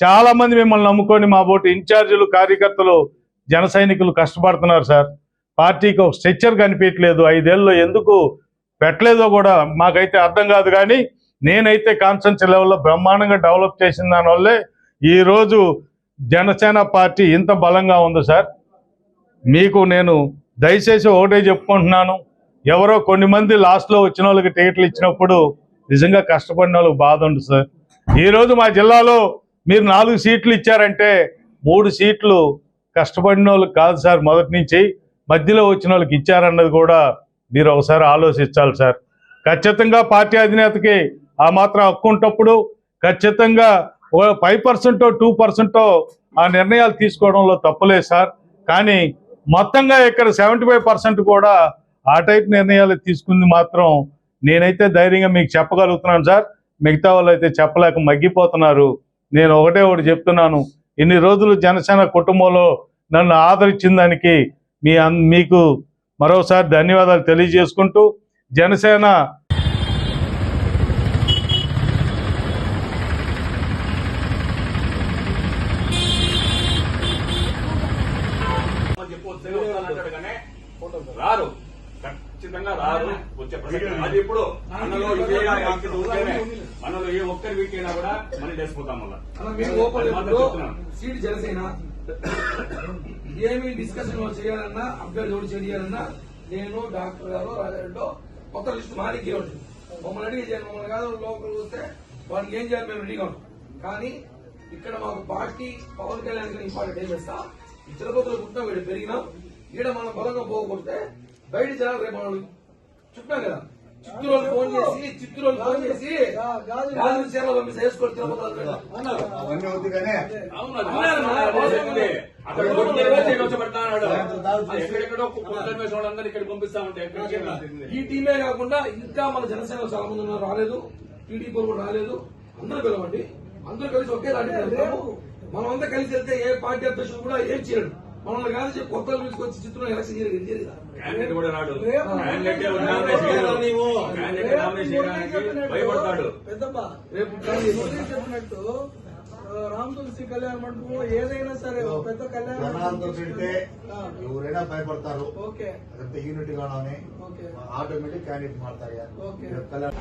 చాలా మంది మిమ్మల్ని నమ్ముకొని మా బోటి ఇన్ఛార్జీలు కార్యకర్తలు జన సైనికులు కష్టపడుతున్నారు సార్. పార్టీకి ఒక స్ట్రెచ్చర్ కనిపించట్లేదు. ఐదేళ్ళలో ఎందుకు పెట్టలేదో కూడా మాకైతే అర్థం కాదు కానీ నేనైతే కాన్స్టెన్సీ లెవెల్లో బ్రహ్మాండంగా డెవలప్ చేసిన దానివల్లే ఈరోజు జనసేన పార్టీ ఇంత బలంగా ఉంది సార్. మీకు నేను దయచేసి ఒకటే చెప్పుకుంటున్నాను. ఎవరో కొన్ని మంది లాస్ట్లో వచ్చిన వాళ్ళకి టికెట్లు ఇచ్చినప్పుడు నిజంగా కష్టపడిన వాళ్ళకి బాధ ఉంది సార్. ఈరోజు మా జిల్లాలో మీరు నాలుగు సీట్లు ఇచ్చారంటే మూడు సీట్లు కష్టపడిన వాళ్ళకి కాదు సార్ మొదటి నుంచి. మధ్యలో వచ్చిన వాళ్ళకి ఇచ్చారన్నది కూడా మీరు ఒకసారి ఆలోచించాలి సార్. ఖచ్చితంగా పార్టీ అధినేతకి ఆ మాత్రం హక్కు ఉంటప్పుడు ఖచ్చితంగా ఫైవ్ పర్సెంటో టూ పర్సెంటో ఆ నిర్ణయాలు తీసుకోవడంలో తప్పలేదు సార్. కానీ మొత్తంగా ఇక్కడ సెవెంటీ ఫైవ్ పర్సెంట్ కూడా ఆ టైప్ నిర్ణయాలు తీసుకుంది మాత్రం నేనైతే ధైర్యంగా మీకు చెప్పగలుగుతున్నాను సార్. మిగతా వాళ్ళు అయితే చెప్పలేక మగ్గిపోతున్నారు. నేను ఒకటే ఒకటి చెప్తున్నాను. ఇన్ని రోజులు జనసేన కుటుంబంలో నన్ను ఆదరించిన దానికి మీ మీకు మరోసారి ధన్యవాదాలు తెలియజేసుకుంటూ జనసేన రారు. ఖచ్చితంగా రారు వచ్చే ప్రసక్తి. అది ఇప్పుడు మనలో ఉంటేనే మనలో ఏ ఒక్కరి వీక్ అయినా కూడా మనం ఇప్పుడు చెప్తున్నాను. సీట్ జనసేన ఏమి డిస్కషన్ చేయాలన్నా అభ్యర్థి ఎవరు చేయాలన్నా నేను డాక్టర్ గారు రాజారెడ్డి కొత్త లిస్ట్ మారికి ఇవ్వండి మమ్మల్ని అడిగి చేయండి మమ్మల్ని కాదు లోపలికి వస్తే వాడికి ఏం చేయాలి మేము రెడీగా ఉంటాం కానీ ఇక్కడ మాకు పార్టీ పవన్ కళ్యాణ్ గారి ఇంపార్టెంట్ ఏం చేస్తా? ఈ తిరుపతిలో పుట్టినా వీడు పెరిగినాం. ఈడ మనం బలంగా పోగొడితే బయట జనాలు రేపు మనం చుట్టాం కదా. చిత్తూరు వాళ్ళు ఫోన్ చేసి చిత్తూరు వాళ్ళు ఫోన్ చేసి గాజుల చీరలు పంపిస్తే వేసుకోండి తిరుపతి వాళ్ళు వెళ్ళాం. అవన్నీ వద్దు కానీ అవును, అది వాస్తవం. చెప్పింది. అక్కడ కొట్టే వచ్చి ఇక్కడ ఎక్కడెక్కడో పంపిస్తా ఉంటే? ఈ టీమే కాకుండా ఇంకా మన జనసేన చాలా మంది ఉన్నారు. రాలేదు. టీడీపీ కూడా రాలేదు. అందరూ పిలవండి. అందరూ కలిసి ఒకే వెళ్తాము మనం అంతా కలిసి వెళ్తే ఏ పార్టీ అధ్యక్షుడు కూడా ఏం చేయడు. మనల్ని కాదు చెప్పి కొత్త తీసుకొచ్చి చిత్రం ఎలక్షన్ చేయలేదు క్యాండిడేట్ కూడా రాడు. భయపడతాడు. పెద్దప్ప రేపు చెప్పినట్టు రామ్ తులసి కళ్యాణ మండపం ఏదైనా సరే పెద్ద కళ్యాణ జనాలతో పెడితే ఎవరైనా భయపడతారు. ఓకే. అదంతా యూనిట్ గానే ఓకే. ఆటోమేటిక్ క్యాండిడేట్ మారుతారు ఇక. ఓకే. కళ్యాణ్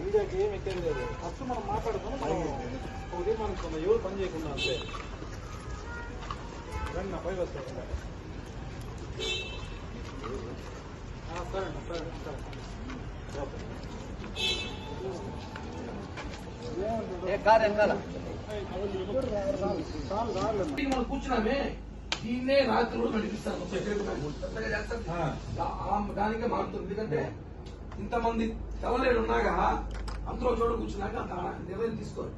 మీడియాకి ఏమి ఎక్కడ లేదు ఫస్ట్ మనం మాట్లాడుకుని మనం ఒకటి మనకు ఎవరు పని చేయకుండా అంతే రండి నా పై వస్తాను సరే అండి సరే సరే మనం కూర్చున్నామే దీన్నే రాత్రి కూడా నడిపిస్తాను దానికే మారుతుంది ఎందుకంటే ఇంతమంది తెల్లలేడు ఉన్నాగా అందులో చోట కూర్చున్నాక అంత నిర్ణయం తీసుకోరు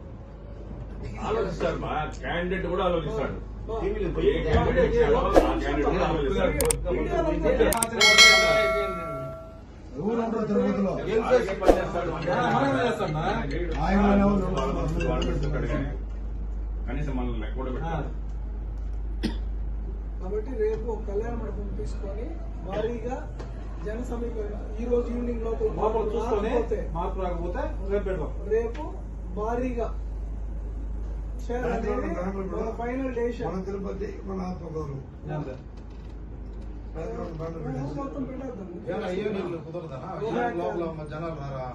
ఆలోచిస్తాడు మా క్యాండిడేట్ కూడా ఆలోచిస్తాడు తిరుపతిలో. ఆయన ఎవరు ఉంటారు? వాడు పెడుతుంటాడు కానీ కనీసం మనల్ని లెక్క కూడా పెట్టాడు కాబట్టి రేపు కళ్యాణ మండపం తీసుకొని భారీగా జన సమీకరణ ఈ రోజు ఈవినింగ్ రాకపోతే మార్పు రాకపోతే రేపు పెడదాం. రేపు భారీగా ఫైనల్ తిరుపతి మన ఆత్మగౌరవం కుదరదా? జనాలు రారా?